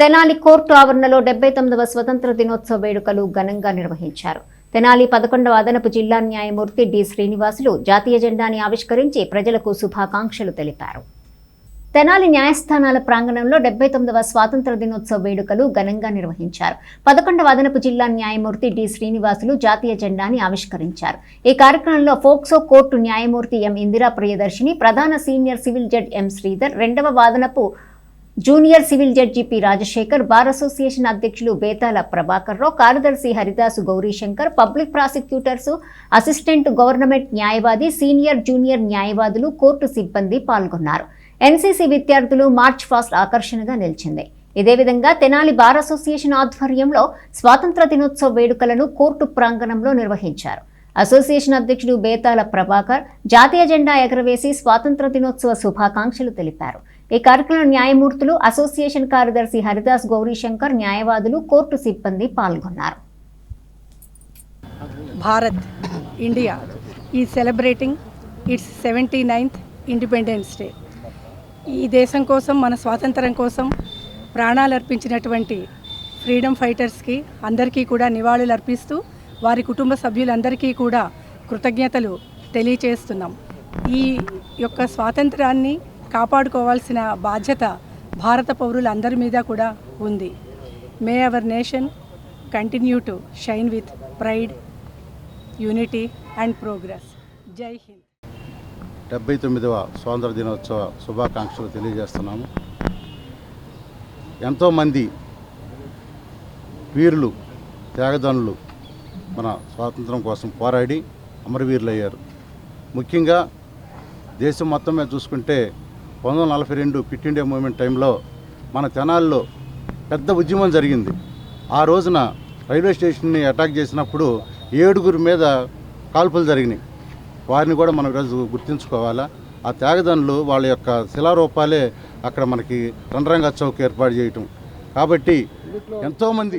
Tenali court ఆవరణలో డెబ్బై తొమ్మిదవ స్వతంత్ర దినోత్సవ వేడుకలు ఘనంగా నిర్వహించారు. తెనాలి పదకొండవ అదనపు జిల్లా న్యాయమూర్తి డి. శ్రీనివాసులు జాతీయ జెండాని ఆవిష్కరించి ప్రజలకు శుభాకాంక్షలు తెలిపారు. తెనాలి న్యాయస్థానాల ప్రాంగణంలో డెబ్బై తొమ్మిదవ స్వాతంత్ర దినోత్సవ వేడుకలు ఘనంగా నిర్వహించారు. పదకొండవ అదనపు జిల్లా న్యాయమూర్తి డి. శ్రీనివాసులు జాతీయ జెండాని ఆవిష్కరించారు. ఈ కార్యక్రమంలో ఫోక్సో కోర్టు న్యాయమూర్తి ఎం. ఇందిరా ప్రియదర్శిని ప్రధాన senior civil judge M. Sridhar రెండవ వాదనపు junior civil judge P Rajasekhar bar association అధ్యక్షులు బేతాల ప్రభాకర్ రావు కార్యదర్శి Haridasu Gowrishankar public prosecutors assistant government న్యాయవాది సీనియర్ జూనియర్ న్యాయవాదులు కోర్టు సిబ్బంది పాల్గొన్నారు. ఎన్సీసీ విద్యార్థులు మార్చ్ ఫాస్ట్ ఆకర్షణగా నిలిచింది. ఇదే విధంగా తెనాలి బార్ అసోసియేషన్ ఆధ్వర్యంలో స్వాతంత్ర దినోత్సవ వేడుకలను కోర్టు ప్రాంగణంలో నిర్వహించారు. అసోసియేషన్ అధ్యక్షుడు బేతాల ప్రభాకర్ జాతీయ జెండా ఎగరవేసి స్వాతంత్ర దినోత్సవ శుభాకాంక్షలు తెలిపారు. ఈ కార్యక్రమంలో న్యాయమూర్తులు అసోసియేషన్ కార్యదర్శి హరిదాస్ గౌరీశంకర్ న్యాయవాదులు కోర్టు సిబ్బంది పాల్గొన్నారు. భారత్ ఇండియా ఈ celebrating its seventy ninth independence day. ఈ దేశం కోసం మన స్వాతంత్రం కోసం ప్రాణాలు అర్పించినటువంటి ఫ్రీడమ్ ఫైటర్స్కి అందరికీ కూడా నివాళులు అర్పిస్తూ వారి కుటుంబ సభ్యులందరికీ కూడా కృతజ్ఞతలు తెలియచేస్తున్నాం. ఈ యొక్క స్వాతంత్రాన్ని కాపాడుకోవాల్సిన బాధ్యత భారత పౌరులందరి మీద కూడా ఉంది. May our nation continue to shine with pride unity and progress Jai Hind డెబ్బై తొమ్మిదవ స్వాతంత్ర దినోత్సవ శుభాకాంక్షలు తెలియజేస్తున్నాము. ఎంతోమంది వీరులు త్యాగదనులు మన స్వాతంత్రం కోసం పోరాడి అమరవీరులయ్యారు. ముఖ్యంగా దేశం మొత్తం మీద చూసుకుంటే పంతొమ్మిది వందల నలభై రెండు క్విట్ ఇండియా మూవ్మెంట్ టైంలో మన తెనాల్లో పెద్ద ఉద్యమం జరిగింది. ఆ రోజున రైల్వే స్టేషన్ని అటాక్ చేసినప్పుడు ఏడుగురి మీద కాల్పులు జరిగినాయి. వారిని కూడా మనం ఈరోజు గుర్తుంచుకోవాలా? ఆ త్యాగదనులు వాళ్ళ యొక్క శిలారూపాలే అక్కడ మనకి రంగరంగ చౌక్ ఏర్పాటు చేయటం. కాబట్టి ఎంతోమంది